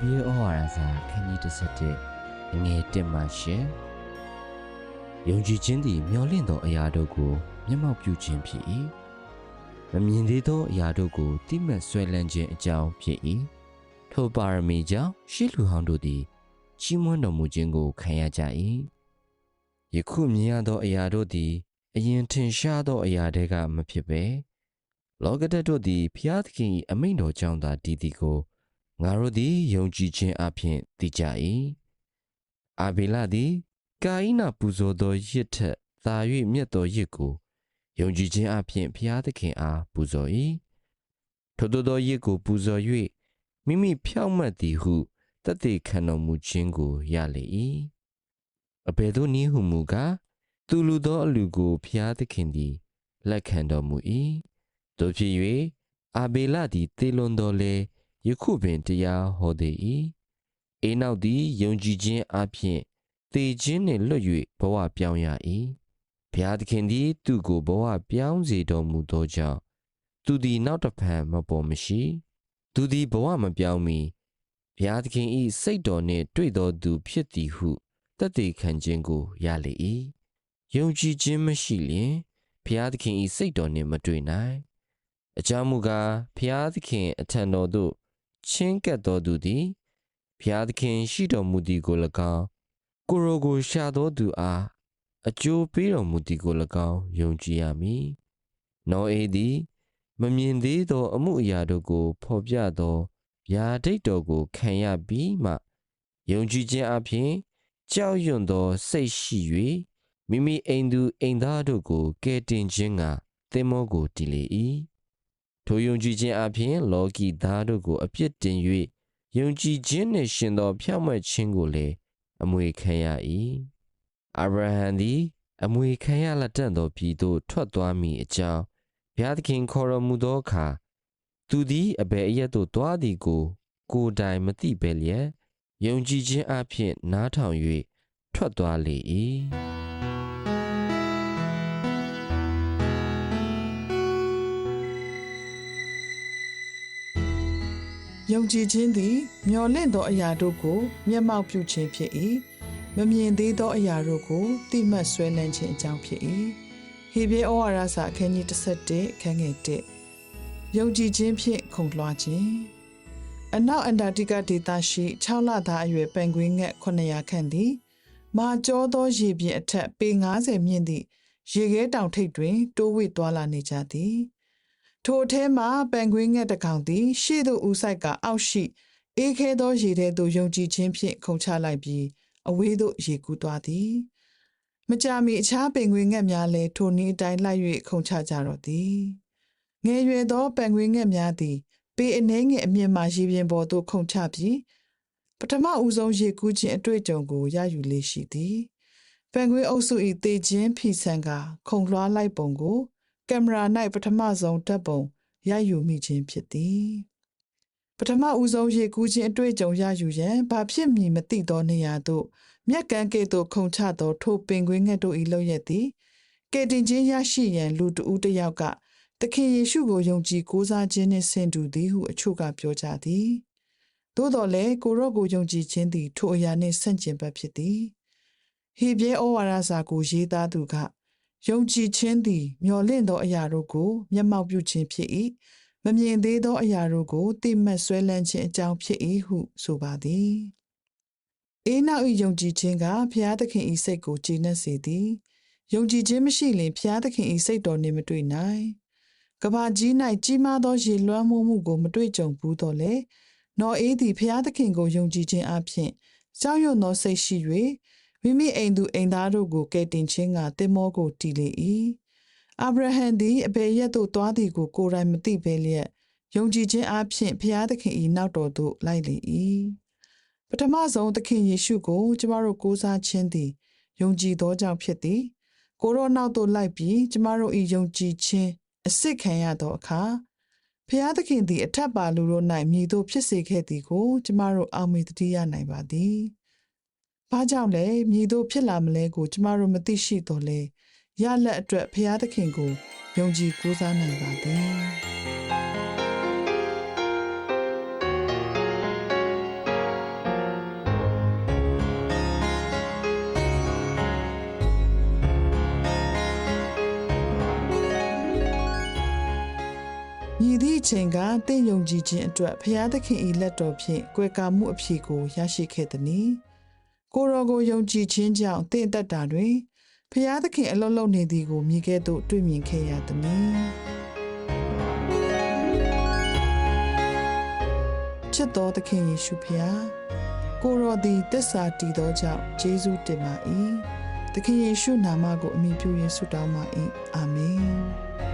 ဟေဘရဲဩဝါဒစာခန်းကြီး17ငွေ1မှရှင်ယုံကြည်ခြင်းသည်မျှော်လင့်သောအရာတို့ကိုမျက်မှောက်ပြုခြင်းဖြစ်၏မမြင်သေးသောအရာတို့ကိုတိမှတ်ဆွဲလန်းခြင်းအကြောင်းဖြစ်၏ထိုပါရမီကြောင့်ရှေးလူဟောင်းတို့သည်ချီးမွမ်းတော်မူခြင်းကိုခံရကြ၏ယခုမြင်ရသောအရာတို့သည်အရင်ထင်ရှားသောအရာတွေကမဖြစ်ပဲလောကဓာတ်တို့သည်ဖျားသခင်၏အမိန့်တော်ကြောင့်သာတည်တည်ကို ငါတို့သည်ယုံကြည်ခြင်းအပြင်သိကြ၏အာဘေလသည်ကာဣနပူဇော်သောရစ်ထက်သာ၍မြတ်သောရစ်ကိုယုံကြည်ခြင်းအပြင်ဖျားသခင်အားပူဇော်၏ထိုသို့သောရစ်ကိုပူဇော်၍မိမိဖြောင့်မတ်သည်ဟုတသက်ခံတော်မူခြင်းကိုရလေ၏အဘယ်သို့နည်းဟုမူကားသူလူသောအလူကိုဖျားသခင်သည်လက်ခံတော်မူ၏တို့ဖြစ်၍အာဘေလသည်တေလွန်တော်လေ ယခုပင်တရားဟောသေး၏အေနောက်သည်ယုံကြည်ခြင်းအပြင်တေခြင်းနှင့်လွတ်၍ဘဝပြောင်းရ၏ဘုရားသခင်သည် သူ့ကိုဘဝပြောင်းစေတော်မူသောကြောင့်သူသည်နောက်တစ်ဖန်မပေါ်မရှိ သူသည်ဘဝမပြောင်းမီဘုရားသခင်၏စိတ်တော်နှင့်တွေ့တော်သူဖြစ်သည်ဟုတတ်သိခံခြင်းကိုရလေ၏ယုံကြည်ခြင်းမရှိလျင်ဘုရားသခင်၏စိတ်တော်နှင့်မတွေ့နိုင်အကြောင်းမူကားဘုရားသခင်အထံတော်သို့ ချင်းကပ်တော်သူသည်ဘုရားသခင်ရှိတော်မူသည်ကို၎င်းကိုယ်တော်ကိုရှာတော်သူအားအကျိုးပေးတော်မူသည်ကို၎င်းယုံကြည်ရမည်။နောအေသည် မမြင်သေးသောအမှုအရာတို့ကို ဖော်ပြသောဗျာဒိတ်တော်ကိုခံရပြီးမှယုံကြည်ခြင်းအပြင်ကြောက်ရွံ့သောစိတ်ရှိ၍မိမိအိမ်သူအိမ်သားတို့ကိုကယ်တင်ခြင်းကသင်္ဘောကိုတည်လေ၏။ ထိုယုံကြည်ခြင်းအပြင်လောကီသားတို့ကိုအပြစ်တင်၍ယုံကြည်ခြင်းနှင့်ရှင်သောဖြောင့်မတ်ခြင်းကိုလည်းအမွေခံရ၏အာဗြဟံသည် အမွေခံရလက်တန့်သောပြည်သို့ထွက်သွားမိအကြောင်းဘုရားသခင်ခေါ်တော်မူသောအခါသူသည်အဘယ်အရက်သို့သွားသည်ကို ကိုယ်တိုင်မသိဘဲလျက်ယုံကြည်ခြင်းအပြင်နားထောင်၍ထွက်သွားလေ၏ ယုံကြည်ခြင်းသည် မျော်လင့်သောအရာတို့ကို မျက်မှောက်ပြုခြင်းဖြစ်၏မမြင်သေးသောအရာတို့ကိုတိမှတ်ဆွဲလန်းခြင်းအကြောင်းဖြစ်၏ဟေဘဲဩဝါဒစာအခန်းကြီး17ခန်းငယ်1ယုံကြည်ခြင်းဖြင့်ခုန်လွှားခြင်းအနောက်အန္တာတိကဒေသရှိ6လသားအရွယ်ပင်ဂွင်းငှက်900ခန့်သည်မာကျောသောရေပြင်အထက်ပေ90မြင့်သည့်ရေခဲတောင်ထိပ်တွင် တိုးဝှေ့သွားလာနေကြသည် ထိုအထဲမှပန်ကွင်းငှက်တစ်ကောင်သည် ရှေ့သို့ဦးဆိုင်ကအောက်ရှိအေးခဲသောရေထဲသို့ယုံကြည်ခြင်းဖြင့်ခုန်ချလိုက်ပြီးအဝေးသို့ရေကူးသွားသည်မကြာမီအခြားပင်ကွင်းငှက်များလည်းထိုနည်းအတိုင်းလိုက်၍ခုန်ချကြတော့သည်ငယ်ရွယ်သောပန်ကွင်းငှက်များသည်ပေအနှဲငယ်အမြင့်မှရေပြင်ပေါ်သို့ခုန်ချပြီးပထမဦးဆုံးရေကူးခြင်းအတွေ့အကြုံကိုရယူလေရှိသည်ပန်ကွင်းအုပ်စု၏တေခြင်းဖီဆန်ကခုန်လွှားလိုက်ပုံကို ကင်မရာ၌ပထမဆုံးဓာတ်ပုံရယူမိခြင်းဖြစ်သည်ပထမဦးဆုံးရေကူးခြင်းအတွေ့အကြုံရယူရန်ဘာဖြစ်မည်မသိသောနေရာသို့မြက်ကန်းကဲ့သို့ခုန်ချသောထိုပင်ကွင်းငှက်တို့၏လောက်ရက်သည်ကယ်တင်ခြင်းရရှိရန်လူတဦးတစ်ယောက်ကသခင်ယေရှုကိုယုံကြည်ကိုးစားခြင်းနှင့်ဆင်တူသည်ဟုအချို့ကပြောကြသည်သို့တော်လည်းကိုရော့ကိုယုံကြည်ခြင်းသည်ထိုအရာနှင့်ဆန့်ကျင်ဘက်ဖြစ်သည်ဟေဘရဲဩဝါဒစာကိုရေးသားသူက ယုံကြည်ခြင်းသည် မျော်လင့်သောအရာတို့ကို မျက်မှောက်ပြုခြင်းဖြစ်၏မမြင်သေးသောအရာတို့ကိုသိမှတ်ဆွဲလန်းခြင်းအကြောင်းဖြစ်၏ဟုဆိုပါသည်အေးနောက်၏ယုံကြည်ခြင်းကဘုရားသခင်၏စိတ်ကိုကြည်နပ်စေသည်ယုံကြည်ခြင်းမရှိလျှင်ဘုရားသခင်၏စိတ်တော်နှင့်မတွေ့နိုင်ကဘာကြီး၌ကြီးမားသောရေလွှမ်းမိုးမှုကိုမတွေ့ကြုံဘူးတော့လေနော်အေးသည်ဘုရားသခင်ကိုယုံကြည်ခြင်းအပြင်ကြောက်ရွံ့သောစိတ်ရှိ၍ မိမိအိမ်သူအိမ်သားတို့ကိုကယ်တင်ခြင်းကတင်မောကိုတည်လေ၏အာဗြဟံသည်အဘယ်ရက်သို့သွားသည်ကိုကိုယ်တိုင်မသိဘဲလျက်ယုံကြည်ခြင်းအပြင်ဖျားသခင်၏နောက်တော်သို့လိုက်လေ၏ပထမဆုံးသခင်ယေရှုကို ကျမတို့ကိုးစားခြင်းသည်ယုံကြည်သောကြောင့်ဖြစ်သည် ကိုရောနောက်သို့လိုက်ပြီးကျမတို့၏ယုံကြည်ခြင်းအစစ်ခံရသောအခါဖျားသခင်သည်အထက်ပါလူတို့၌မြည်သို့ဖြစ်စေခဲ့သည်ကို ကျမတို့အောက်မေ့တတိရနိုင်ပါသည်။ ဘာကြောင့်လဲမြည်သို့ဖြစ်လာမလဲကိုကျမတို့မသိရှိတော့လဲရလက်အတွက်ဖျားသခင်ကိုယုံကြည်ကိုးစားနိုင်ပါသည်။မြည်သည့်အချိန်ကတင့်ယုံကြည်ခြင်းအတွက်ဖျားသခင်၏လက်တော်ဖြင့်ကွယ်ကာမှုအဖြစ်ကိုရရှိခဲ့သည်။ ကိုရောကိုယုံကြည်ခြင်းကြောင့်တင့်အသက်တာတွင်ဖျားသခင်အလုံးလုံးနေသည်ကိုမြည်ခဲ့သို့တွေ့မြင်ခဲ့ရသည်။ချစ်တော်သခင်ယေရှုဖျားကိုရောသည်တစ္ဆာတည်သောကြောင့်ယေရှုတင်ပါ၏။သခင်ယေရှုနာမကိုအမိပြုရဆုတောင်းပါ၏။အာမင်။